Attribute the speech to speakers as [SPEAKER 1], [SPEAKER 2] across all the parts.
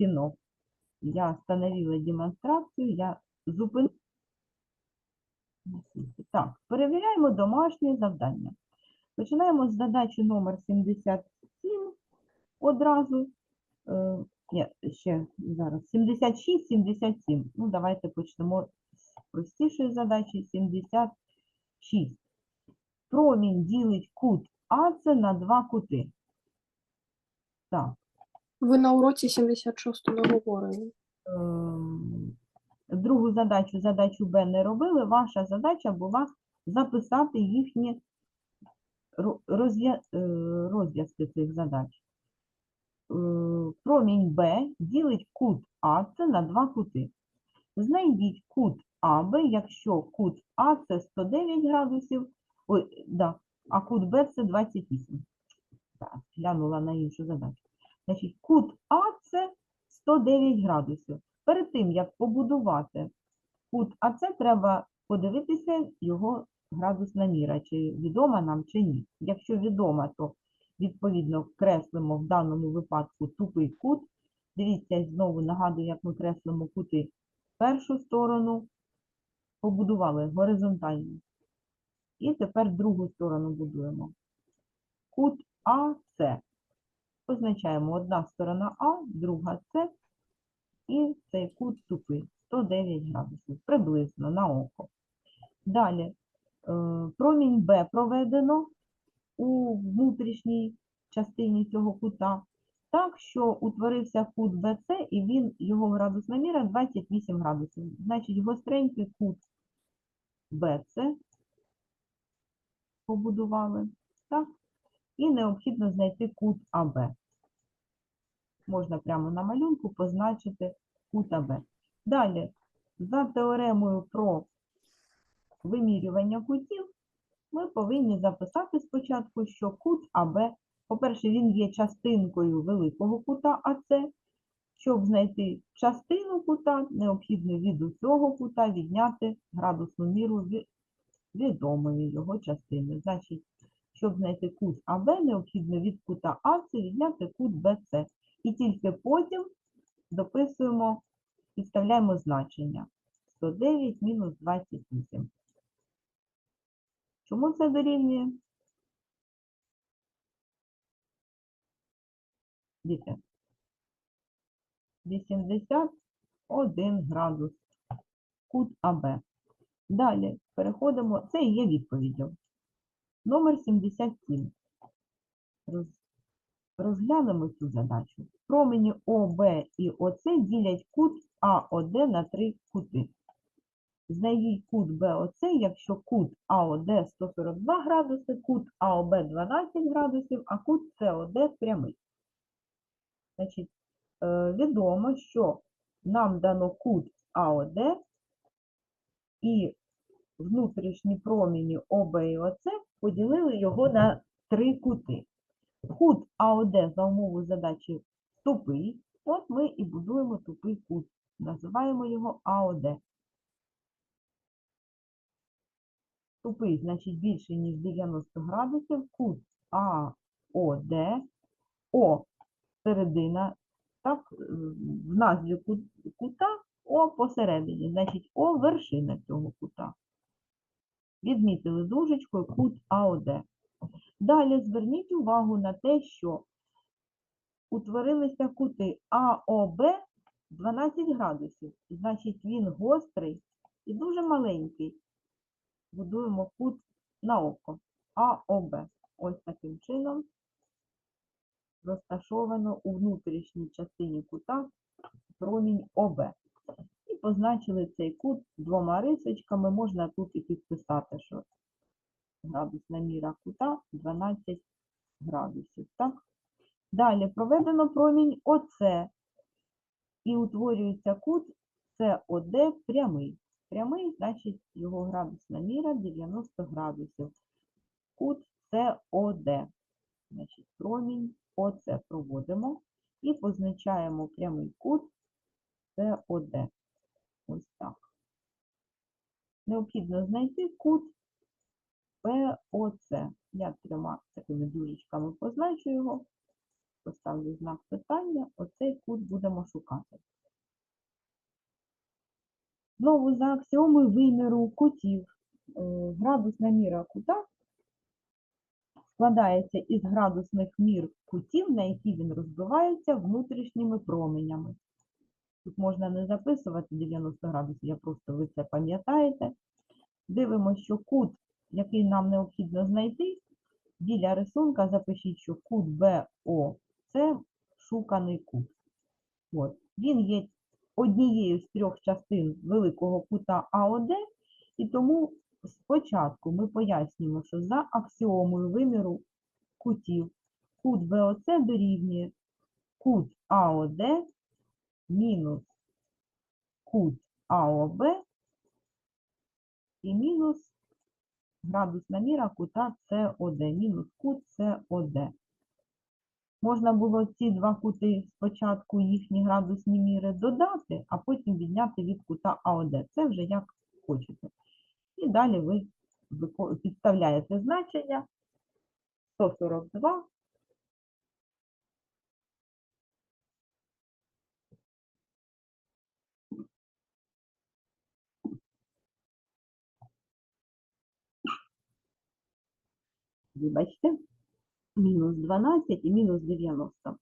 [SPEAKER 1] стінок. Я встановила демонстрацію, я зупинила. Так, перевіряємо домашнє завдання. Починаємо з задачі номер 77 одразу. Е, ні, ще зараз 76, 77. Ну, давайте почнемо з простішої задачі 76. Промінь ділить кут АЦ на два кути. Так.
[SPEAKER 2] Ви на уроці 76 не говорили.
[SPEAKER 1] ем, другу задачу, задачу Б не робили, ваша задача була записати їхні е, розв'язки цих задач. Е, Промінь Б ділить кут АЦ на два кути. Знайдіть кут АБ, якщо кут А це 109 градусів, ой, да, а кут Б це 28. Так, глянула на іншу задачу. Значить, кут А це 109 градусів. Перед тим, як побудувати кут АЦ, треба подивитися його градусна міра, чи відома нам, чи ні. Якщо відома, то відповідно креслимо в даному випадку тупий кут. Дивіться, знову нагадую, як ми креслимо кути. Першу сторону побудували горизонтально. І тепер другу сторону будуємо. Кут АС. Позначаємо одна сторона А, друга С, і цей кут тупий 109 градусів, приблизно на око. Далі, е, промінь Б проведено у внутрішній частині цього кута, так що утворився кут БЦ, і він, його градусна міра 28 градусів. Значить, гостренький кут БЦ побудували, так? І необхідно знайти кут АБ. Можна прямо на малюнку позначити кут АБ. Далі, за теоремою про вимірювання кутів, ми повинні записати спочатку, що кут АБ, по-перше, він є частинкою великого кута АЦ. Щоб знайти частину кута, необхідно від усього кута відняти градусну міру ві- відомої його частини. Значить, щоб знайти кут АБ, необхідно від кута АЦ відняти кут БЦ. І тільки потім дописуємо, підставляємо значення. 109 мінус 28. Чому це дорівнює? Діти. 81 градус. Кут АБ. Далі переходимо. Це і є відповіддю. Номер 77. Роз- Розглянемо цю задачу. Промені ОБ і ОЦ ділять кут АОД на три кути. Знайдіть кут БОЦ, якщо кут АОД 142 градуси, кут АОБ 12 градусів, а кут СОД прямий. Значить, е, відомо, що нам дано кут АОД і внутрішні промені ОБ і ОЦ поділили його на три кути. Кут АОД за умовою задачі тупий. От ми і будуємо тупий кут. Називаємо його АОД. Тупий, значить, більший, ніж 90 градусів. Кут АОД. О середина. Так, е, в назві кута О посередині. Значить, О вершина цього кута. Відмітили дужечкою кут АОД. Далі зверніть увагу на те, що утворилися кути АОБ 12 градусів. Значить, він гострий і дуже маленький. Будуємо кут на око. АОБ. Ось таким чином розташовано у внутрішній частині кута промінь ОБ. І позначили цей кут двома рисочками. Можна тут і підписати, що градусна міра кута 12 градусів. Так? Далі проведено промінь ОЦ і утворюється кут СОД прямий. Прямий, значить, його градусна міра 90 градусів. Кут СОД. Значить, промінь ОЦ проводимо і позначаємо прямий кут СОД. Ось так. Необхідно знайти кут ПОЦ. Я трьома такими дужечками позначу його. поставлю знак питання, оцей кут будемо шукати. Знову за аксіомою виміру кутів е, градусна міра кута складається із градусних мір кутів, на які він розбивається внутрішніми променями. Тут можна не записувати 90 градусів, я просто ви це пам'ятаєте. Дивимося, що кут, який нам необхідно знайти, біля рисунка запишіть, що кут БО це шуканий кут. От. Він є однією з трьох частин великого кута АОД, і тому спочатку ми пояснюємо, що за аксіомою виміру кутів кут БОЦ дорівнює кут АОД мінус кут АОБ і мінус градусна міра кута СОД, мінус кут СОД. Можна було ці два кути спочатку їхні градусні міри додати, а потім відняти від кута АОД. Це вже як хочете. І далі ви підставляєте значення 142 вибачте, мінус 12 і мінус 90.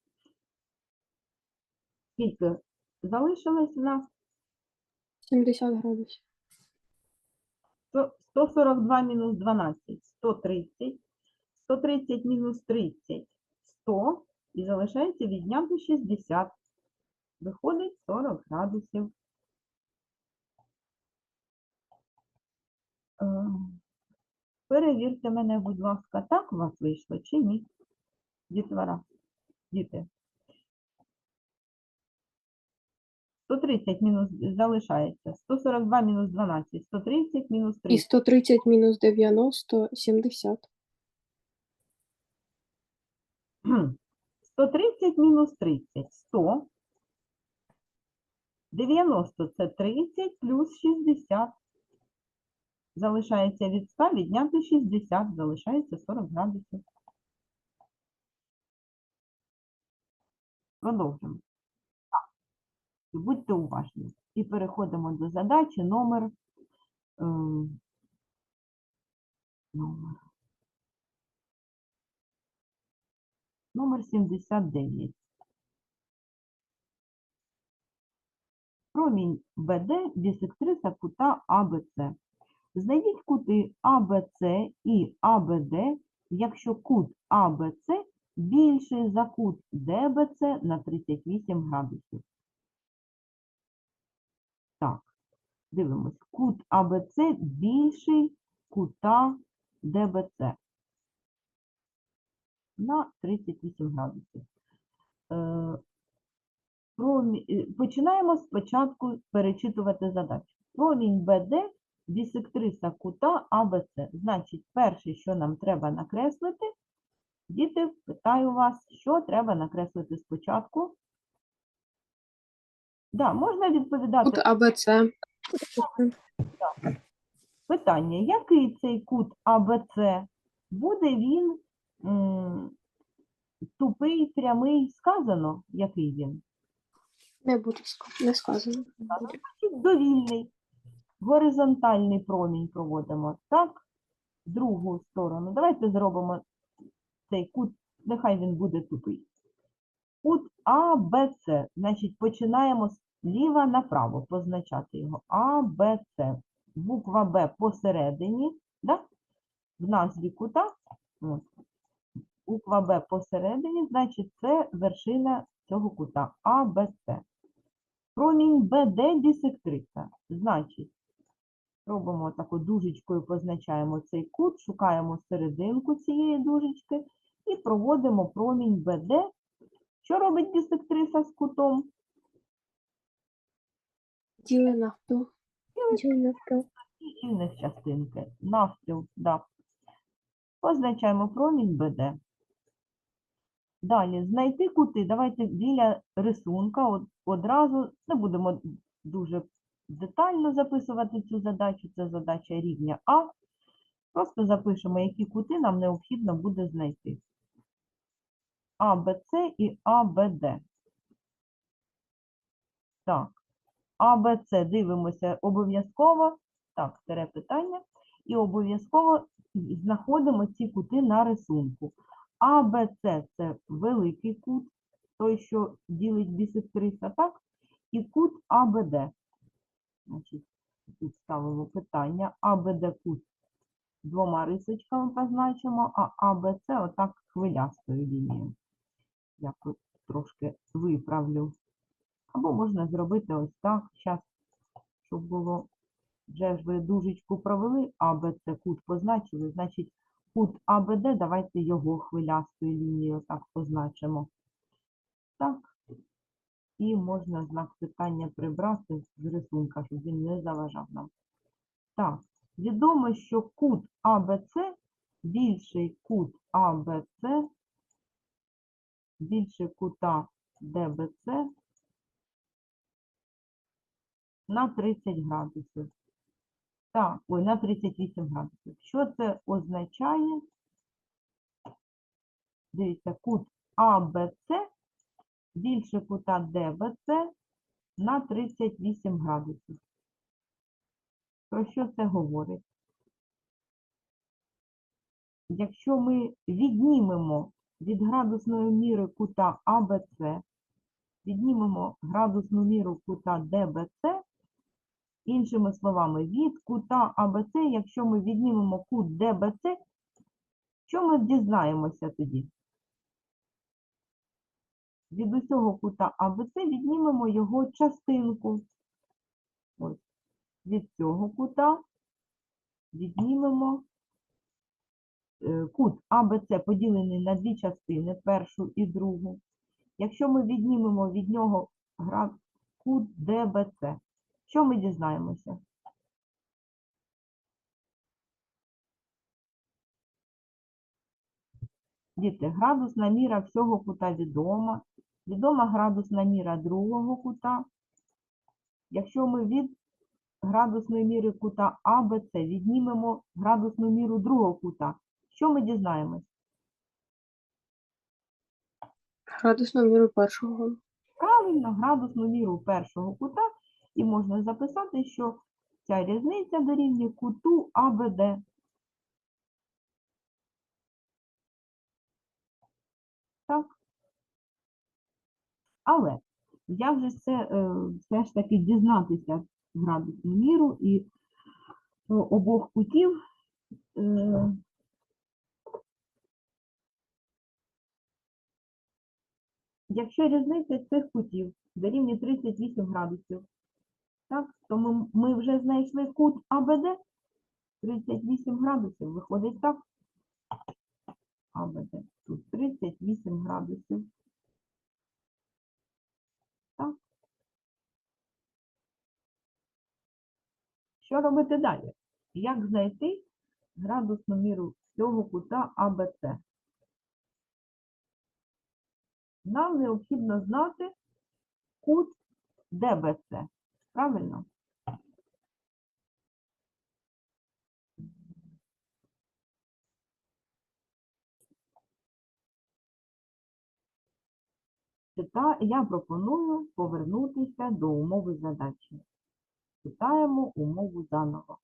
[SPEAKER 1] Скільки залишилось в нас?
[SPEAKER 2] 70 градусів.
[SPEAKER 1] Сто- 142 мінус 12, 130. 130 мінус 30, 100. І залишається відняти 60. Виходить 40 градусів. Перевірте мене, будь ласка, так у вас вийшло чи ні? Дітвора, діти. 130 мінус залишається. 142 мінус 12, 130 мінус
[SPEAKER 2] І 130 мінус 90 – 70.
[SPEAKER 1] 130 мінус 30 – 100. 90 – це 30 плюс 60. Залишається від 100 відняти 60, залишається 40 градусів. Продовжимо. Будьте уважні. І переходимо до задачі номер, ем, номер, номер 79. Промінь БД бісектриса кута АБЦ. Знайдіть кути АБЦ і АБД, якщо кут АБЦ більший за кут ДБЦ на 38 градусів. Так, дивимось. Кут АБЦ більший кута ДБЦ на 38 градусів. Е, е, Починаємо спочатку перечитувати задачу. Промінь БД бісектриса кута АБЦ. Значить, перше, що нам треба накреслити, діти, питаю вас, що треба накреслити спочатку? Да, можна відповідати
[SPEAKER 2] Тут АБЦ.
[SPEAKER 1] питання, який цей кут АБЦ? Буде він м, тупий, прямий, сказано, який він?
[SPEAKER 2] Не буде не сказано.
[SPEAKER 1] Довільний. Горизонтальний промінь проводимо так, другу сторону. Давайте зробимо цей кут, нехай він буде тупий. Кут АБЦ. Значить, починаємо зліва направо позначати його. АБЦ. Буква Б посередині, да? в назві кута. От. Буква Б посередині, значить, це вершина цього кута АБЦ. Промінь БД бісектриса. Значить, робимо таку дужечкою, позначаємо цей кут, шукаємо серединку цієї дужечки і проводимо промінь БД. Що робить бісектриса з кутом?
[SPEAKER 2] Діли навпіл. Діли навпіл.
[SPEAKER 1] І рівних частинки. Навпіл, да. Позначаємо промінь БД. Далі, знайти кути. Давайте біля рисунка одразу, не будемо дуже детально записувати цю задачу, це задача рівня А. Просто запишемо, які кути нам необхідно буде знайти. АБЦ і АБД. Так, АБЦ дивимося обов'язково. Так, тере питання. І обов'язково знаходимо ці кути на рисунку. АБЦ це великий кут, той, що ділить бісектриса, так? І кут АБД. Значить, тут ставимо питання. АБД кут двома рисочками позначимо, а АБЦ отак хвилястою лінією. Я трошки виправлю. Або можна зробити ось так, зараз, щоб було. Вже ж ви дужечку провели, АБЦ кут позначили, значить кут АБД, давайте його хвилястою лінією так позначимо. Так. І можна знак питання прибрати з рисунка, щоб він не заважав нам. Так, відомо, що кут АБЦ більший кут АБЦ, більше кута ДБЦ на 30 градусів. Так, ой, на 38 градусів. Що це означає? Дивіться, кут АБЦ більше кута ДБЦ на 38 градусів. Про що це говорить? Якщо ми віднімемо від градусної міри кута АБЦ, віднімемо градусну міру кута ДБЦ, іншими словами, від кута АБЦ, якщо ми віднімемо кут ДБЦ, що ми дізнаємося тоді? Від усього кута АБЦ віднімемо його частинку. Ось. Від цього кута віднімемо е, кут АБЦ поділений на дві частини, першу і другу. Якщо ми віднімемо від нього кут ДБЦ, що ми дізнаємося? Діти, градусна міра всього кута відома. Відома градусна міра другого кута. Якщо ми від градусної міри кута АБЦ віднімемо градусну міру другого кута, що ми дізнаємось?
[SPEAKER 2] Градусну міру першого.
[SPEAKER 1] Правильно, градусну міру першого кута, і можна записати, що ця різниця дорівнює куту АБД. Так. Але як же це е, все ж таки дізнатися градусну міру і обох кутів? Е, Якщо різниця цих кутів дорівнює 38 градусів, так, то ми, ми вже знайшли кут АБД 38 градусів, виходить так. АБД тут 38 градусів. Так. Що робити далі? Як знайти градусну міру цього кута АБЦ? Нам необхідно знати кут ДБЦ. Правильно? Я пропоную повернутися до умови задачі. Читаємо умову заново.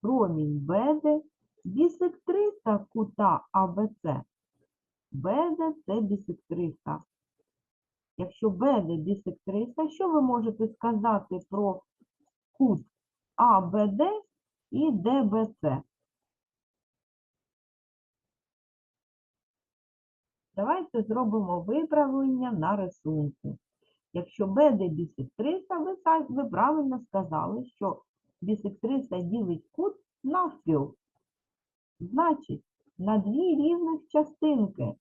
[SPEAKER 1] Промінь БД бісектриса кута АБЦ. БД це бісектриса. Якщо БД бісектриса, що ви можете сказати про кут АБД і ДБЦ? Давайте зробимо виправлення на рисунку. Якщо БД бісектриса, ви, ви правильно сказали, що бісектриса ділить кут навпіл. Значить, на дві рівних частинки.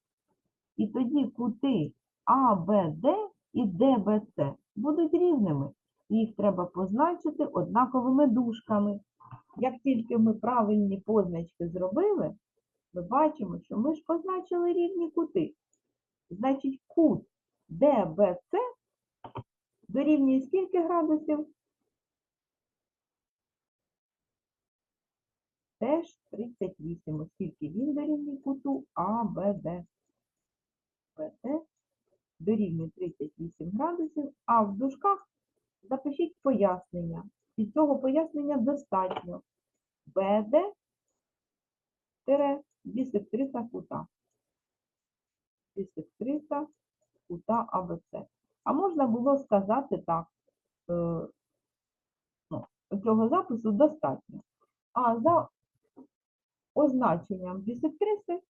[SPEAKER 1] І тоді кути АБД і ДБЦ будуть рівними. Їх треба позначити однаковими дужками. Як тільки ми правильні позначки зробили, ми бачимо, що ми ж позначили рівні кути. Значить, кут ДБЦ дорівнює скільки градусів? Теж 38, оскільки він дорівнює куту АБД. БД дорівнює 38 градусів, а в дужках запишіть пояснення. І цього пояснення достатньо. БД бісектриса кута. Бісектриса кута АБЦ. А можна було сказати так, е, ну, цього запису достатньо. А за означенням бісектриси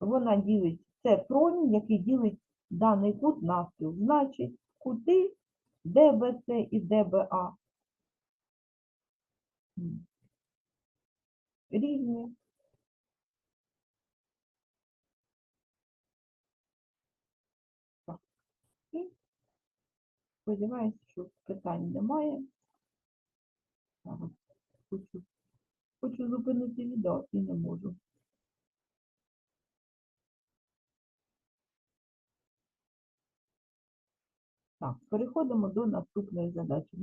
[SPEAKER 1] вона ділить, це промінь, який ділить даний кут навпіл. Значить, кути ДБЦ і ДБА м, сподіваюся, що питань немає. Хочу, хочу зупинити відео і не можу. Так, переходимо до наступної задачі.